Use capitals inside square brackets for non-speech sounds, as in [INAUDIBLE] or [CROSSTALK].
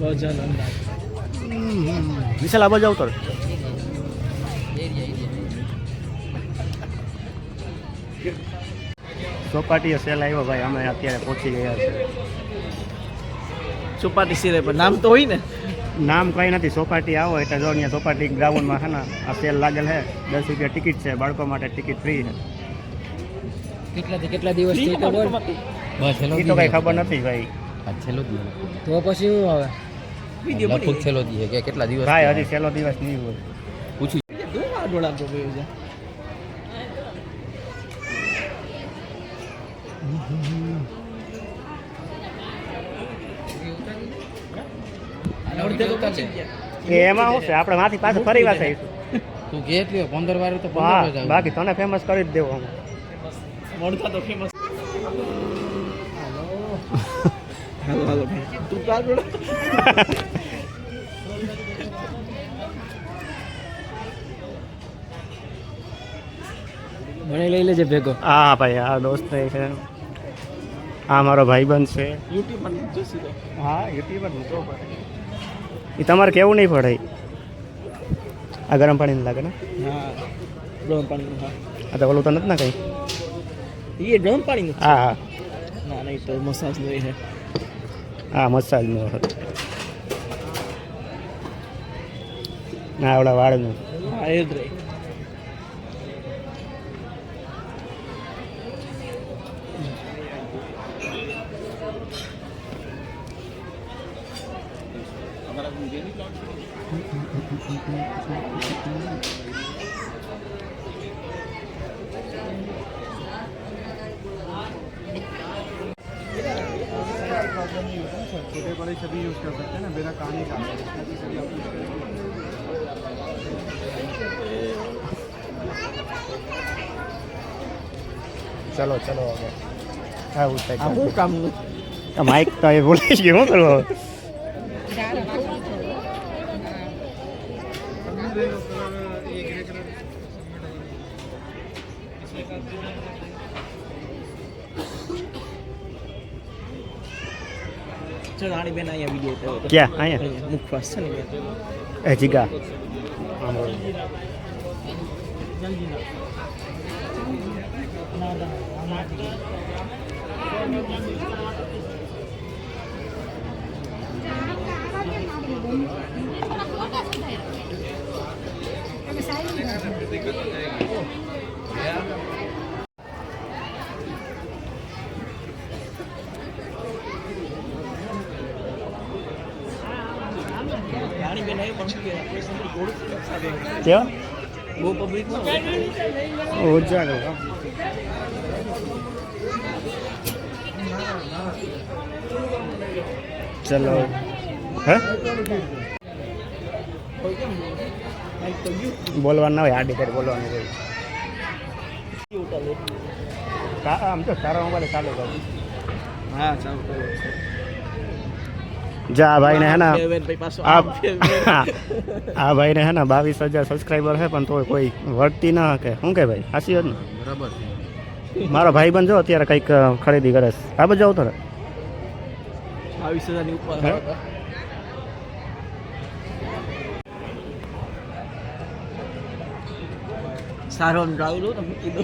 વજન અંદાજ વિશાલ આ બાજુ આવતો રહે. ચોપાટીએ સેલ આવ્યો ભાઈ અમે અત્યારે પહોંચી ગયા છે ચોપાટી સિવાય પણ નામ તો હોય ને. નામ કંઈ નથી ચોપાટી આવો એટલે જો અહીંયા ચોપાટી ગ્રાઉન્ડમાં છે ને આ સેલ લાગેલ છે. દસ રૂપિયા ટિકિટ છે બાળકો માટે ટિકિટ ફ્રી છે. કેટલા કેટલા દિવસ તો બસ એ તો કઈ ખબર નથી ભાઈ. આ છેલ્લો દિવસ. તો પછી શું હવે વિડિયો લગભગ છેલ્લો દિવસ કે કેટલા દિવસ ભાઈ હજી છેલ્લો દિવસ નહીં હોય. દોડા દોડા તો ગયો છે? એમાં શું છે? આપણે માથી પાછું ફરી વાર થઈશું તું કે એટલી પંદર વાર તો પંદર બાકી તને ફેમસ કરી જ દેવું અમે મળતા તો ફેમસ હાલો [LAUGHS] હાલો ભાઈ. તું મને લઈ લેજે ભેગો. હા ભાઈ આ દોસ્ત છે. આ મારો ભાઈબંધ છે. યુટ્યુબ પર જોશી તો. હા યુટ્યુબર પડે એ તમારે કેવું નહીં પડે. આ ગરમ પાણી લાગે ને? હા ગરમ પાણી હા. તો ઓલું તો નથી ને કંઈ? એ ગરમ પાણીનું હા હા. ના નહીં તો મસાજ નહીં છે. હા મસાજનું ના ઓલા વાળનું હા એ જ રહી छोटे बड़े सभी यूज़ कर सकते हैं ना बिना कहानी का सभी आप यूज़ कर सकते हैं। ચલો ચલો હવે હા હું આ શું કામનું માઇક તો એ ભૂલી [LAUGHS] ગયો શું કરવું હવે? ચલ આની બેન અહીંયા વીડિયો ઉતારો ક્યાં? અહીંયા? મુખવાસ છે ને એ જીગા આવી પણ કે આપણે સમજી ઘોડું સાથે ચલો. હે? બોલવાનું હોય, હાડી કરી બોલવાનું હોય. આમ તો સારા મોબાઈલ ચાલુ કરું હા, ચાલુ કરો જા આ ભાઈને હે ને બેન [LAUGHS] આ ભાઈને હે ને બાવીસ હજાર સબસ્ક્રાઈબર છે પણ તોય કોઈ વર્તી ના કે શું કે ભાઈ? હાસી વાત ને? બરાબર. મારો ભાઈ જો અત્યારે કંઈક ખરીદી કરે છે. આ બાવીસ હજારની ઉપર. સારો ડ્રાઈવ લો તમે દો.